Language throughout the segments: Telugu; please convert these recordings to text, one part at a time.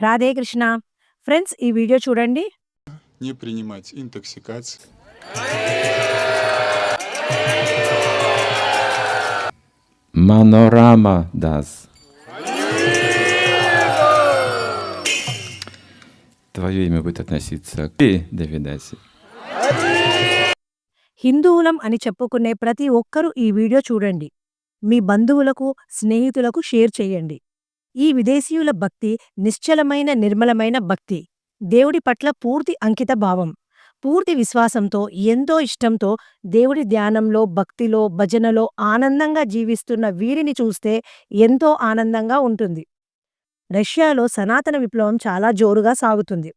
రాధే కృష్ణ ఫ్రెండ్స్ ఈ వీడియో చూడండి не принимать интоксикации. Manorama das. Твое имя будет относиться к Давидаси. హిందువులం అని చెప్పుకునే ప్రతి ఒక్కరూ ఈ వీడియో చూడండి మీ బంధువులకు స్నేహితులకు షేర్ చేయండి ఈ విదేశీయుల భక్తి నిశ్చలమైన నిర్మలమైన భక్తి. దేవుడి పట్ల పూర్తి అంకిత భావం. పూర్తి విశ్వాసంతో ఎంతో ఇష్టంతో దేవుడి ధ్యానంలో భక్తిలో భజనలో ఆనందంగా జీవిస్తున్న వీరిని చూస్తే ఎంతో ఆనందంగా ఉంటుంది. రష్యాలో సనాతన విప్లవం చాలా జోరుగా సాగుతుంది.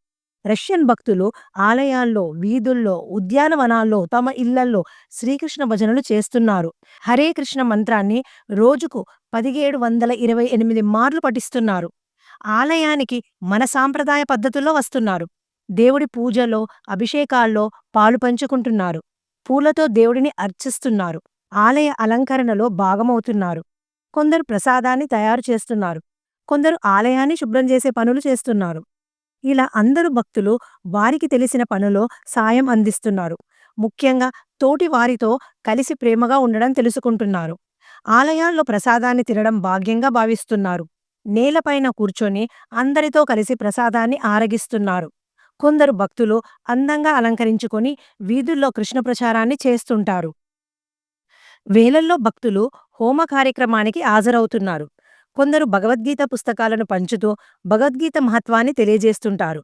రష్యన్ భక్తులు ఆలయాల్లో వీధుల్లో ఉద్యానవనాల్లో తమ ఇళ్ళల్లో శ్రీకృష్ణ భజనలు చేస్తున్నారు. హరే కృష్ణ మంత్రాన్ని రోజుకు పదిహేడు వందల ఇరవై ఎనిమిది మార్లు పఠిస్తున్నారు. ఆలయానికి మన సాంప్రదాయ పద్ధతుల్లో వస్తున్నారు. దేవుడి పూజలో అభిషేకాల్లో పాలు పంచుకుంటున్నారు. పూలతో దేవుడిని అర్చిస్తున్నారు. ఆలయ అలంకరణలో భాగమవుతున్నారు. కొందరు ప్రసాదాన్ని తయారు చేస్తున్నారు. కొందరు ఆలయాన్ని శుభ్రం చేసే పనులు చేస్తున్నారు. ఇలా అందరు భక్తులు వారికి తెలిసిన పనులో సాయం అందిస్తున్నారు. ముఖ్యంగా తోటి వారితో కలిసి ప్రేమగా ఉండడం తెలుసుకుంటున్నారు. ఆలయాల్లో ప్రసాదాన్ని తినడం భాగ్యంగా భావిస్తున్నారు. నేలపైన కూర్చొని అందరితో కలిసి ప్రసాదాన్ని ఆరగిస్తున్నారు. కొందరు భక్తులు అందంగా అలంకరించుకొని వీధుల్లో కృష్ణ ప్రచారాన్ని చేస్తుంటారు. వేలల్లో భక్తులు హోమ కార్యక్రమానికి హాజరవుతున్నారు. కొందరు భగవద్గీత పుస్తకాలను పంచుతూ భగవద్గీత మహత్వాన్ని తెలియజేస్తుంటారు.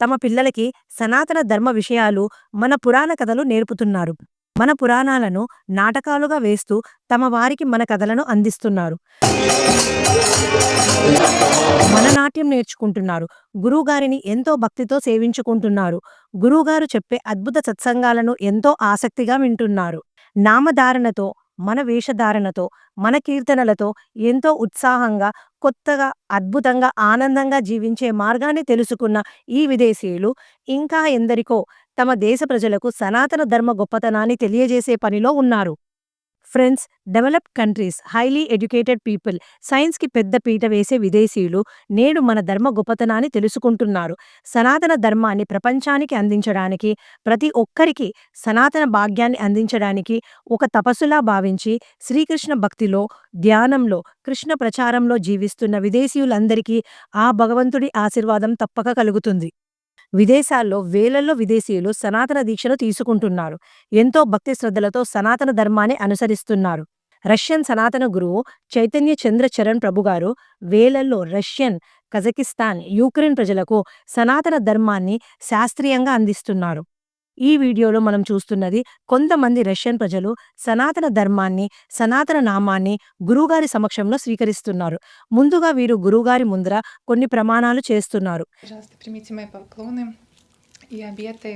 తమ పిల్లలకి సనాతన ధర్మ విషయాలు మన పురాణ కథలు నేర్పుతున్నారు. మన పురాణాలను నాటకాలుగా వేస్తూ తమ వారికి మన కథలను అందిస్తున్నారు. మన నాట్యం నేర్చుకుంటున్నారు. గురువుగారిని ఎంతో భక్తితో సేవించుకుంటున్నారు. గురువుగారు చెప్పే అద్భుత సత్సంగాలను ఎంతో ఆసక్తిగా వింటున్నారు. నామధారణతో మన వేషధారణతో మన కీర్తనలతో ఎంతో ఉత్సాహంగా కొత్తగా అద్భుతంగా ఆనందంగా జీవించే మార్గాన్ని తెలుసుకున్న ఈ విదేశీయులు ఇంకా ఎందరికో తమ దేశ ప్రజలకు సనాతన ధర్మ గొప్పతనాన్ని తెలియజేసే పనిలో ఉన్నారు. Friends developed countries highly educated people సైన్స్కి పెద్ద పీట వేసే విదేశీయులు నేడు మన ధర్మ గొప్పతనాన్ని తెలుసుకుంటున్నారు. సనాతన ధర్మాన్ని ప్రపంచానికి అందించడానికి ప్రతి ఒక్కరికి సనాతన భాగ్యాన్ని అందించడానికి ఒక తపస్సులా భావించి శ్రీకృష్ణ భక్తిలో ధ్యానంలో కృష్ణ ప్రచారంలో జీవిస్తున్న విదేశీయులందరికీ ఆ భగవంతుడి ఆశీర్వాదం తప్పక కలుగుతుంది. విదేశాల్లో వేలల్లో విదేశీయులు సనాతన దీక్షను తీసుకుంటున్నారు. ఎంతో భక్తి శ్రద్ధలతో సనాతన ధర్మాన్ని అనుసరిస్తున్నారు. రష్యన్ సనాతన గురువు చైతన్య చంద్ర చరణ్ ప్రభుగారు వేలల్లో రష్యన్ కజకిస్తాన్ యూక్రెయిన్ ప్రజలకు సనాతన ధర్మాన్ని శాస్త్రీయంగా అందిస్తున్నారు. ఈ వీడియోలో మనం చూస్తున్నది కొంతమంది రష్యన్ ప్రజలు సనాతన ధర్మాన్ని సనాతన నామాన్ని గురువుగారి సమక్షంలో స్వీకరిస్తున్నారు ముందుగా వీరు గురువుగారి ముందర కొన్ని ప్రమాణాలు చేస్తున్నారు Пожалуйста, примите мои поклоны и обеты.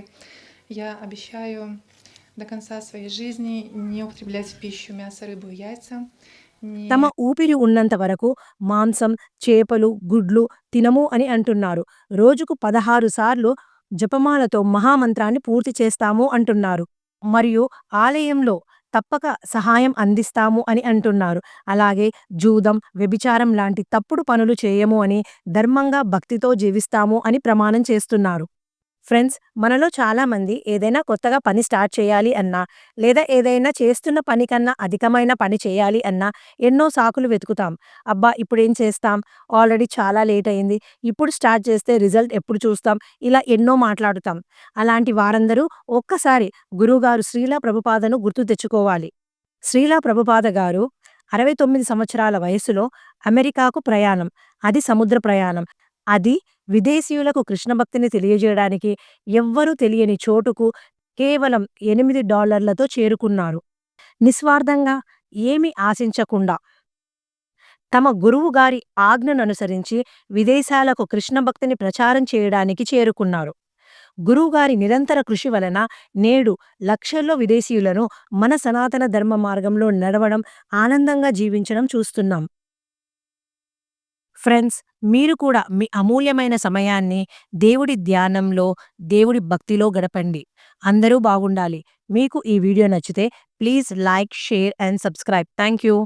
Я обещаю до конца своей жизни не употреблять в пищу мясо, рыбу и яйца. не- తమ ఊపిరి ఉన్నంత వరకు మాంసం చేపలు గుడ్లు తినము అని అంటున్నారు రోజుకు పదహారు సార్లు జపమాలతో మహామంత్రాన్ని పూర్తి చేస్తాము అంటున్నారు. మరియు ఆలయంలో తప్పక సహాయం అందిస్తాము అని అంటున్నారు. అలాగే జూదం వ్యభిచారం లాంటి తప్పుడు పనులు చేయము అని ధర్మంగా భక్తితో జీవిస్తాము అని ప్రమాణం చేస్తున్నారు. ఫ్రెండ్స్ మనలో చాలామంది ఏదైనా కొత్తగా పని స్టార్ట్ చేయాలి అన్నా లేదా ఏదైనా చేస్తున్న పని కన్నా అధికమైన పని చేయాలి అన్నా ఎన్నో సాకులు వెతుకుతాం. అబ్బా! ఇప్పుడేం చేస్తాం? ఆల్రెడీ చాలా లేట్ అయింది. ఇప్పుడు స్టార్ట్ చేస్తే రిజల్ట్ ఎప్పుడు చూస్తాం? ఇలా ఎన్నో మాట్లాడుతాం. అలాంటి వారందరూ ఒక్కసారి గురువుగారు శ్రీలా ప్రభుపాదను గుర్తు తెచ్చుకోవాలి. శ్రీలా ప్రభుపాద గారు అరవై తొమ్మిది సంవత్సరాల వయసులో అమెరికాకు ప్రయాణం. అది సముద్ర ప్రయాణం. అది విదేశీయులకు కృష్ణభక్తిని తెలియజేయడానికి ఎవ్వరూ తెలియని చోటుకు కేవలం ఎనిమిది డాలర్లతో చేరుకున్నారు. నిస్వార్థంగా ఏమీ ఆశించకుండా తమ గురువుగారి ఆజ్ఞను అనుసరించి విదేశాలకు కృష్ణభక్తిని ప్రచారం చేయడానికి చేరుకున్నారు. గురువుగారి నిరంతర కృషి వలన నేడు లక్షల్లో విదేశీయులను మన సనాతన ధర్మ మార్గంలో నడవడం ఆనందంగా జీవించడం చూస్తున్నాం. ఫ్రెండ్స్ మీరు కూడా మీ అమూల్యమైన సమయాన్ని దేవుడి ధ్యానంలో దేవుడి భక్తిలో గడపండి. అందరూ బాగుండాలి. మీకు ఈ వీడియో నచ్చితే please like share and subscribe. Thank you